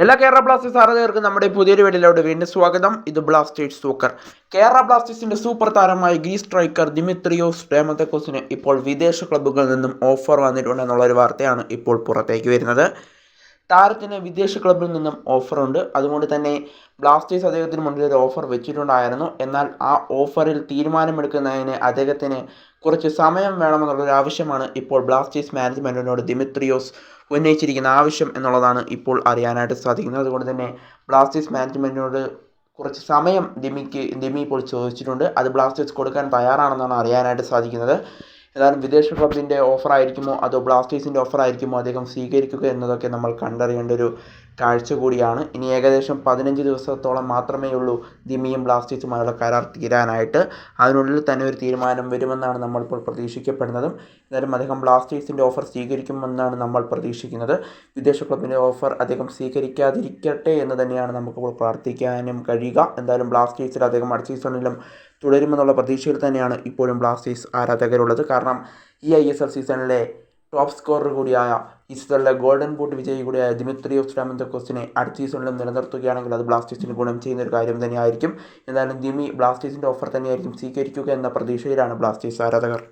എല്ലാ കേരള ബ്ലാസ്റ്റേഴ്സ് ആരാധകർക്കും നമ്മുടെ പുതിയൊരു വീഡിയോയിലോട്ട് വീണ്ടും സ്വാഗതം. ഇത് ബ്ലാസ്റ്റേഴ്സ് സൂക്കർ. കേരള ബ്ലാസ്റ്റേഴ്സിന്റെ സൂപ്പർ താരമായ ഗ്രീ സ്ട്രൈക്കർ ദിമിത്രിയോസ് ഡേമത്തക്കോസിന് ഇപ്പോൾ വിദേശ ക്ലബ്ബുകളിൽ നിന്നും ഓഫർ വന്നിട്ടുണ്ട് എന്നുള്ളൊരു വാർത്തയാണ് ഇപ്പോൾ പുറത്തേക്ക് വരുന്നത്. താരത്തിന് വിദേശ ക്ലബിൽ നിന്നും ഓഫറുണ്ട് അതുകൊണ്ട് തന്നെ ബ്ലാസ്റ്റേഴ്സ് അദ്ദേഹത്തിന് മുന്നിൽ ഒരു ഓഫർ വെച്ചിട്ടുണ്ടായിരുന്നു. എന്നാൽ ആ ഓഫറിൽ തീരുമാനമെടുക്കുന്നതിന് അദ്ദേഹത്തിന് കുറച്ച് സമയം വേണമെന്നുള്ളൊരു ആവശ്യമാണ് ഇപ്പോൾ ബ്ലാസ്റ്റേഴ്സ് മാനേജ്മെന്റിനോട് ദിമിത്രിയോസ് ഉന്നയിച്ചിരിക്കുന്ന ആവശ്യം എന്നുള്ളതാണ് ഇപ്പോൾ അറിയാനായിട്ട് സാധിക്കുന്നത്. അതുകൊണ്ട് തന്നെ ബ്ലാസ്റ്റേഴ്സ് മാനേജ്മെന്റിനോട് കുറച്ച് സമയം ദിമിക്ക് ദിമി ഇപ്പോൾ ചോദിച്ചിട്ടുണ്ട്. അത് ബ്ലാസ്റ്റേഴ്സ് കൊടുക്കാൻ തയ്യാറാണെന്നാണ് അറിയാനായിട്ട് സാധിക്കുന്നത്. ഏതായാലും വിദേശ ക്ലബിന്റെ ഓഫർ ആയിരിക്കുമോ അതോ ബ്ലാസ്റ്റേഴ്സിന്റെ ഓഫർ ആയിരിക്കുമോ അദ്ദേഹം സ്വീകരിക്കുക എന്നതൊക്കെ നമ്മൾ കണ്ടറിയേണ്ട ഒരു കാഴ്ച കൂടിയാണ്. ഇനി ഏകദേശം പതിനഞ്ച് ദിവസത്തോളം മാത്രമേ ഉള്ളൂ ദിമിയും ബ്ലാസ്റ്റേഴ്സുമായുള്ള കരാർ തീരാനായിട്ട്. അതിനുള്ളിൽ തന്നെ ഒരു തീരുമാനം വരുമെന്നാണ് നമ്മളിപ്പോൾ പ്രതീക്ഷിക്കപ്പെടുന്നതും. എന്നാലും അദ്ദേഹം ബ്ലാസ്റ്റേഴ്സിന്റെ ഓഫർ സ്വീകരിക്കുമെന്നാണ് നമ്മൾ പ്രതീക്ഷിക്കുന്നത്. വിദേശ ക്ലബിന്റെ ഓഫർ അദ്ദേഹം സ്വീകരിക്കാതിരിക്കട്ടെ എന്ന് തന്നെയാണ് നമുക്കിപ്പോൾ പ്രാർത്ഥിക്കാനും കഴിയുക. എന്തായാലും ബ്ലാസ്റ്റേഴ്സിൽ അദ്ദേഹം അടുത്ത സീസണിലും തുടരുമെന്നുള്ള പ്രതീക്ഷയിൽ തന്നെയാണ് ഇപ്പോഴും ബ്ലാസ്റ്റേഴ്സ് ആരാധകരുള്ളത്. കാരണം ഈ ഐ എസ് എൽ സീസണിലെ ടോപ്പ് സ്കോറർ കൂടിയായ ഈ സീസണിലെ ഗോൾഡൻ ബൂട്ട് വിജയി കൂടിയായ ദിമിത്രി ദിമിത്രിയോസ് ഡാമന്തക്കോസിനെ അടുത്ത സീസണിലും നിലനിർത്തുകയാണെങ്കിൽ അത് ബ്ലാസ്റ്റേഴ്സിന് ഗുണം ചെയ്യുന്ന ഒരു കാര്യം തന്നെയായിരിക്കും. എന്നാലും ദിമി ബ്ലാസ്റ്റേഴ്സിന്റെ ഓഫർ തന്നെയായിരിക്കും സ്വീകരിക്കുക എന്ന പ്രതീക്ഷയിലാണ് ബ്ലാസ്റ്റേഴ്സ് ആരാധകർ.